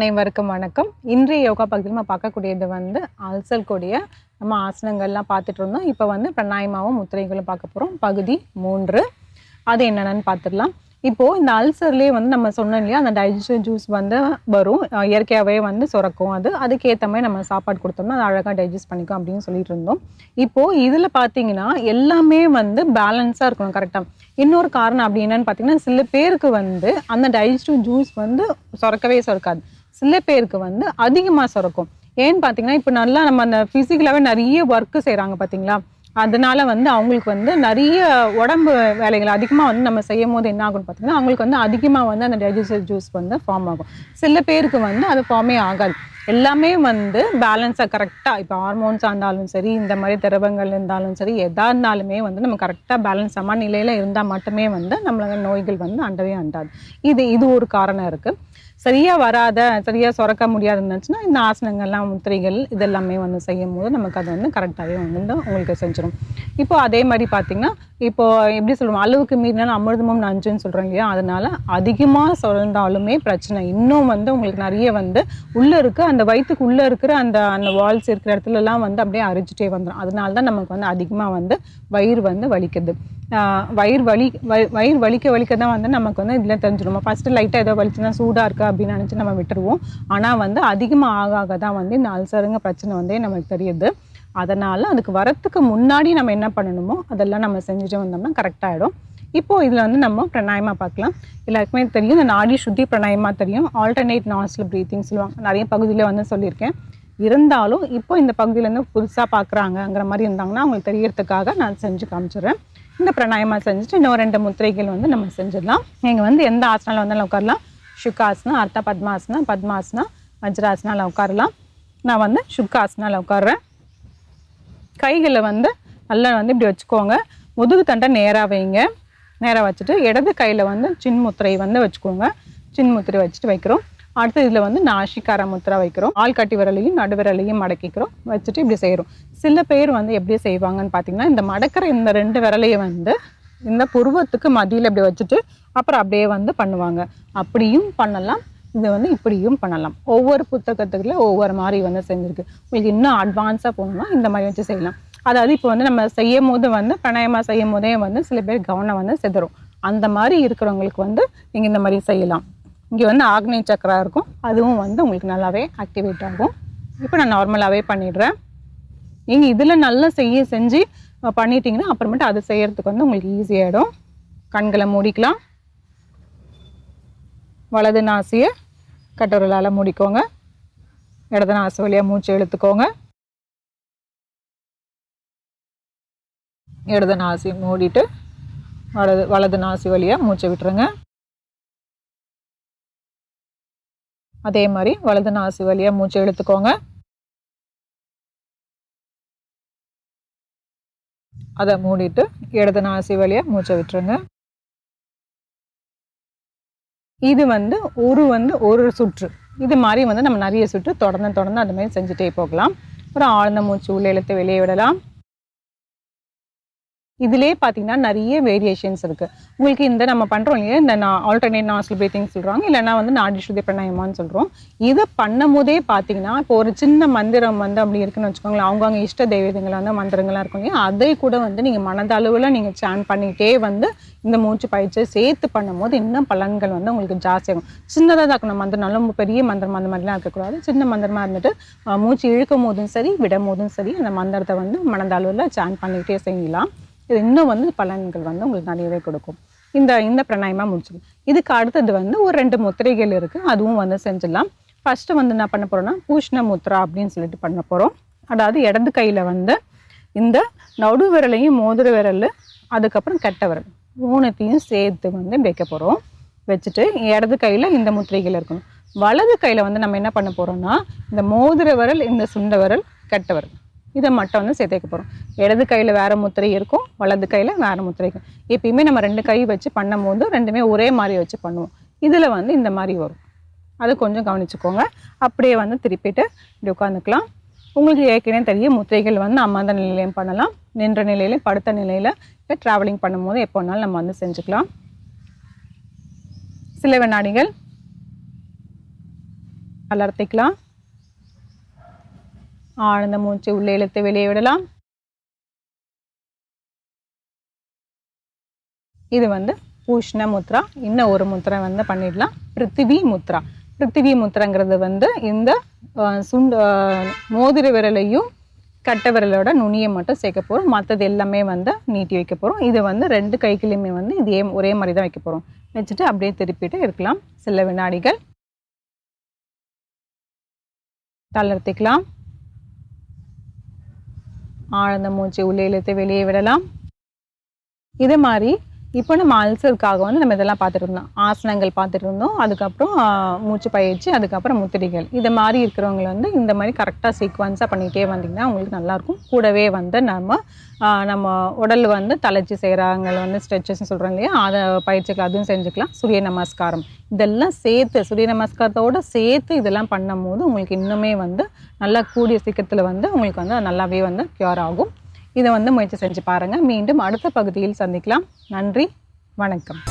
அனைவருக்கும் வணக்கம். இன்றைய யோகா பகுதியில் நம்ம பார்க்கக்கூடியது வந்து அல்சல் கூடிய நம்ம ஆசனங்கள்லாம் பார்த்துட்டு இருந்தோம். இப்போ வந்து பிரணாயமாவும் முத்திரைகளும் பார்க்க போகிறோம் பகுதி மூன்று. அது என்னென்னு பார்த்துடலாம். இப்போது இந்த அல்சர்லேயே வந்து நம்ம சொன்னோம் இல்லையா அந்த டைஜஷன் ஜூஸ் வந்து வரும். இயற்கையாகவே வந்து சுரக்கும் அது. அதுக்கேற்ற மாதிரி நம்ம சாப்பாடு கொடுத்தோம்னா அது அழகாக டைஜஸ்ட் பண்ணிக்கும் அப்படின்னு சொல்லிட்டு இருந்தோம். இப்போது இதில் பார்த்தீங்கன்னா எல்லாமே வந்து பேலன்ஸாக இருக்கணும் கரெக்டாக இன்னொரு காரணம் அப்படி என்னன்னு பார்த்தீங்கன்னா சில பேருக்கு வந்து அந்த டைஜஸ்டிவ் ஜூஸ் வந்து சுரக்கவே சுரக்காது. சில பேருக்கு வந்து அதிகமாக சுரக்கும். ஏன்னு பார்த்தீங்கன்னா இப்போ நல்லா நம்ம அந்த ஃபிசிக்கலாகவே நிறைய ஒர்க்கு செய்கிறாங்க பார்த்தீங்களா அதனால வந்து அவங்களுக்கு வந்து நிறைய உடம்பு வேலைகள் அதிகமாக வந்து நம்ம செய்யும் போது என்ன ஆகும்னு பார்த்தீங்கன்னா அவங்களுக்கு வந்து அதிகமாக வந்து அந்த டைஜஸ்டிவ் ஜூஸ் வந்து ஃபார்ம் ஆகும். சில பேருக்கு வந்து அது ஃபார்மே ஆகாது. எல்லாமே வந்து பேலன்ஸாக கரெக்டாக இப்போ ஹார்மோன்ஸாக இருந்தாலும் சரி இந்த மாதிரி திரவங்கள் இருந்தாலும் சரி எதா இருந்தாலுமே வந்து நம்ம கரெக்டாக பேலன்ஸ் சமநிலையில் இருந்தால் மட்டுமே வந்து நம்மளோட நோய்கள் வந்து அண்டவே அண்டாது. இது இது ஒரு காரணம் இருக்குது சரியாக வராத சரியாக சுரக்க முடியாது இருந்துச்சுன்னா இந்த ஆசனங்கள்லாம் முத்திரைகள் இதெல்லாமே வந்து செய்யும் போது நமக்கு அது வந்து கரெக்டாகவே வந்து உங்களுக்கு செஞ்சிடும் இப்போ அதே மாதிரி பார்த்தீங்கன்னா இப்போ எப்படி சொல்லுவோம் அளவுக்கு மீறினாலும் அமிர்தமும் நஞ்சுன்னு சொல்கிறோம் இல்லையா? அதனால அதிகமாக சுரந்தாலுமே பிரச்சனை. இன்னும் வந்து உங்களுக்கு நிறைய வந்து உள்ளே இருக்க அந்த வயிற்றுக்கு உள்ளே இருக்கிற அந்த அந்த வால்ஸ் இருக்கிற இடத்துலலாம் வந்து அப்படியே அரிச்சிட்டே வந்துடும் அதனால தான் நமக்கு வந்து அதிகமாக வந்து வயிறு வந்து வலிக்குது. வயிறு வலி வயி- வயிறு வலிக்க வலிக்க தான் வந்து நமக்கு வந்து இதில் தெரிஞ்சிடும் ஃபஸ்ட்டு லைட்டாக ஏதோ வலிச்சுன்னா சூடாக இருக்கா அப்படின்னு நினச்சி நம்ம விட்டுருவோம். ஆனால் வந்து அதிகமாக ஆக ஆக தான் வந்து இந்த அல்சருங்க பிரச்சனை வந்து நமக்கு தெரியுது. அதனால் அதுக்கு வரத்துக்கு முன்னாடி நம்ம என்ன பண்ணணுமோ அதெல்லாம் நம்ம செஞ்சுட்டு வந்தோம்னா கரெக்டாகிடும் இப்போது இதில் வந்து நம்ம பிரணாயமாக பார்க்கலாம். எல்லாருக்குமே தெரியும் இந்த நாடி சுத்தி பிரணாயமாக தெரியும். ஆல்டர்னேட் நாஸ்டில் ப்ரீத்திங் சொல்லுவாங்க. நிறைய பகுதியில் வந்து சொல்லியிருக்கேன். இருந்தாலும் இப்போ இந்த பகுதியிலேருந்து புதுசாக பார்க்குறாங்கங்கிற மாதிரி இருந்தாங்கன்னா அவங்களுக்கு தெரியறதுக்காக நான் செஞ்சு காமிச்சிடுறேன். இந்த பிரணாயமா செஞ்சுட்டு இன்னும் ரெண்டு முத்திரைகள் வந்து நம்ம செஞ்சிடலாம். நீங்கள் வந்து எந்த ஆசனால வந்தாலும் உட்காரலாம். சுக்காசனா அர்த்த பத்மாசனா பத்மாசனா வஜ்ராசனால உட்காரலாம். நான் வந்து சுக்காசனாவில் உட்கார்றேன். கைகளை வந்து நல்லா வந்து இப்படி வச்சுக்கோங்க. முதுகு தண்டை நேராக வைங்க. நேராக வச்சுட்டு இடது கையில் வந்து சின்முத்திரை வந்து வச்சுக்கோங்க. சின்முத்திரை வச்சுட்டு வைக்கிறோம். அடுத்து இதில் வந்து நாசிக்கார முத்திரை வைக்கிறோம். ஆள் கட்டி விரலையும் நடுவிரலையும் மடக்கிக்கிறோம். வச்சுட்டு இப்படி செய்கிறோம் சில பேர் வந்து எப்படி செய்வாங்கன்னு பார்த்தீங்கன்னா இந்த மடக்கிற இந்த ரெண்டு விரலையும் வந்து இந்த புருவத்துக்கு மதியில் இப்படி வச்சுட்டு அப்புறம் அப்படியே வந்து பண்ணுவாங்க. அப்படியும் பண்ணலாம். இது வந்து இப்படியும் பண்ணலாம். ஒவ்வொரு புத்தகத்துக்குள்ள ஒவ்வொரு மாதிரி வந்து செஞ்சுருக்கு. உங்களுக்கு இன்னும் அட்வான்ஸாக போகணும்னா இந்த மாதிரி வச்சு செய்யலாம். அதாவது இப்போ வந்து நம்ம செய்யும் போது வந்து பிரணயமாக செய்யும் போதே வந்து சில பேர் கவனம் வந்து சிதறும். அந்த மாதிரி இருக்கிறவங்களுக்கு வந்து நீங்கள் இந்த மாதிரி செய்யலாம். இங்கே வந்து ஆக்னேய சக்கரா இருக்கும். அதுவும் வந்து உங்களுக்கு நல்லாவே ஆக்டிவேட் ஆகும். இப்போ நான் நார்மலாகவே பண்ணிடுறேன். நீங்கள் இதில் நல்லா செய்ய செஞ்சு பண்ணிட்டீங்கன்னா அப்புறமேட்டு அது செய்கிறதுக்கு வந்து உங்களுக்கு ஈஸியாகிடும் கண்களை மூடிக்கலாம். வலது நாசியை கட்டுரலால் மூடிக்கோங்க. இடது நாசு வழியாக மூச்சு இழுத்துக்கோங்க. இடது நாசி மூடிட்டு வலது வலது நாசி வழியாக மூச்சை விட்டுருங்க. அதே மாதிரி வலது நாசி வழியாக மூச்சை இழுத்துக்கோங்க. அதை மூடிட்டு இடது நாசி வழியாக மூச்சை விட்டுருங்க. இது வந்து ஒரு வந்து ஒரு சுற்று. இது மாதிரி வந்து நம்ம நிறைய சுற்று தொடர்ந்து தொடர்ந்து அந்த மாதிரி செஞ்சுட்டே போகலாம். ஒரு ஆழ்ந்த மூச்சு உள்ளே இழுத்து வெளியே விடலாம். இதுலேயே பார்த்தீங்கன்னா நிறைய வேரியேஷன்ஸ் இருக்குது உங்களுக்கு இந்த நம்ம பண்ணுறோம் இல்லையா? இந்த நான் ஆல்டர்னேட் நாஸ்டல் பிரீத்திங் சொல்கிறாங்க இல்லைன்னா வந்து நாடி சுத்தி பிரணாயமான்னு சொல்கிறோம் இதை பண்ணும் போதே பார்த்தீங்கன்னா இப்போ ஒரு சின்ன மந்திரம் வந்து அப்படி இருக்குன்னு வச்சுக்கோங்களேன். அவங்கவுங்க இஷ்ட தெய்வங்கள் வந்து மந்திரங்களாக இருக்கும் இல்லையா? அதை கூட வந்து நீங்கள் மனதளவில் நீங்கள் சேன் பண்ணிக்கிட்டே வந்து இந்த மூச்சு பயிற்சியை சேர்த்து பண்ணும்போது இன்னும் பலன்கள் வந்து உங்களுக்கு ஜாஸ்தியாகும் சின்னதாக தான் இருக்கணும். மந்திரம் ரொம்ப பெரிய மந்திரம் அந்த மாதிரிலாம் இருக்கக்கூடாது. சின்ன மந்திரமாக இருந்துட்டு மூச்சு இழுக்கும் போதும் சரி விடும் போதும் சரி அந்த மந்திரத்தை வந்து மனதளவில் சேன் பண்ணிக்கிட்டே செய்யலாம். இது இன்னும் வந்து பலன்கள் வந்து உங்களுக்கு நிறையவே கொடுக்கும். இந்த இந்த பிராணாயமா முடிச்சிடும். இதுக்கு அடுத்தது வந்து ஒரு ரெண்டு முத்திரைகள் இருக்குது அதுவும் வந்து செஞ்சிடலாம். ஃபஸ்ட்டு வந்து என்ன பண்ண போகிறோம்னா பூஷ்ண முத்ரா அப்படின்னு சொல்லிட்டு பண்ண போகிறோம் அதாவது இடது கையில் வந்து இந்த நடு விரலையும் மோதிர விரல் அதுக்கப்புறம் கெட்ட விரல் மூணுத்தையும் சேர்த்து வந்து வைக்க போகிறோம் வச்சுட்டு இடது கையில் இந்த முத்திரைகள் இருக்கணும். வலது கையில் வந்து நம்ம என்ன பண்ண போகிறோம்னா இந்த மோதிர விரல் இந்த சுண்ட விரல் கெட்ட விரல். இதை மட்டும் வந்து சேர்த்துக்க போகிறோம் இடது கையில் வேறு முத்திரை இருக்கும் வலது கையில் வேறு முத்திரை இருக்கும். எப்பயுமே நம்ம ரெண்டு கை வச்சு பண்ணும்போது ரெண்டுமே ஒரே மாதிரி வச்சு பண்ணுவோம். இதில் வந்து இந்த மாதிரி வரும். அது கொஞ்சம் கவனிச்சுக்கோங்க. அப்படியே வந்து திருப்பிட்டு இப்படி உட்காந்துக்கலாம் உங்களுக்கு ஏற்கனவே தெரியும் முத்திரைகள் வந்து அமர்ந்த நிலையிலையும் பண்ணலாம். நின்ற நிலையிலையும் படுத்த நிலையில் இல்லை ட்ராவலிங் பண்ணும்போது எப்போ வேணாலும் நம்ம வந்து செஞ்சுக்கலாம். சில வினாடிகள். வளர்த்திக்கலாம் ஆழ்ந்த மூச்சு உள்ளே இழுத்து வெளியே விடலாம். இது வந்து பூஷ்ண முத்ரா. இன்னும் ஒரு முத்திரை வந்து பண்ணிடலாம். பிருத்திவி முத்ரா. பிருத்திவி முத்திரங்கிறது வந்து இந்த சுண்டு மோதிர விரலையும் கட்டை விரலோட நுனியை மட்டும் சேர்க்க போகிறோம் மற்றது எல்லாமே வந்து நீட்டி வைக்க போகிறோம் இது வந்து ரெண்டு கைக்குலையுமே வந்து இதே ஒரே மாதிரி தான் வைக்க போகிறோம் வச்சுட்டு அப்படியே திருப்பிட்டு இருக்கலாம் சில வினாடிகள். தளர்த்திக்கலாம். ஆழ்ந்த மூச்சு உள்ளே இழுத்து வெளியே விடலாம் இது மாதிரி இப்போ நம்ம அல்சருக்காக வந்து நம்ம இதெல்லாம் பார்த்துட்டு இருந்தோம். ஆசனங்கள் பார்த்துட்டு இருந்தோம். அதுக்கப்புறம் மூச்சு பயிற்சி அதுக்கப்புறம் முத்திரிகள். இது மாதிரி இருக்கிறவங்க வந்து இந்த மாதிரி கரெக்டாக சீக்வன்ஸாக பண்ணிகிட்டே வந்தீங்கன்னா உங்களுக்கு நல்லாயிருக்கும். கூடவே வந்து நம்ம நம்ம உடல் வந்து தளர்ச்சி செய்கிறாங்க வந்து ஸ்ட்ரெச்சஸ்ன்னு சொல்கிறோம் இல்லையா? அதை பயிற்சிகள் அதுவும் செஞ்சுக்கலாம். சூரிய நமஸ்காரம். இதெல்லாம் சேர்த்து சூரிய நமஸ்காரத்தோட சேர்த்து இதெல்லாம் பண்ணும்போது உங்களுக்கு இன்னுமே வந்து நல்லா கூடிய சீக்கிரத்தில் வந்து உங்களுக்கு வந்து நல்லாவே வந்து க்யூர் ஆகும். இதை வந்து முயற்சி செஞ்சு பாருங்கள் மீண்டும் அடுத்த பகுதியில் சந்திக்கலாம். நன்றி. வணக்கம்.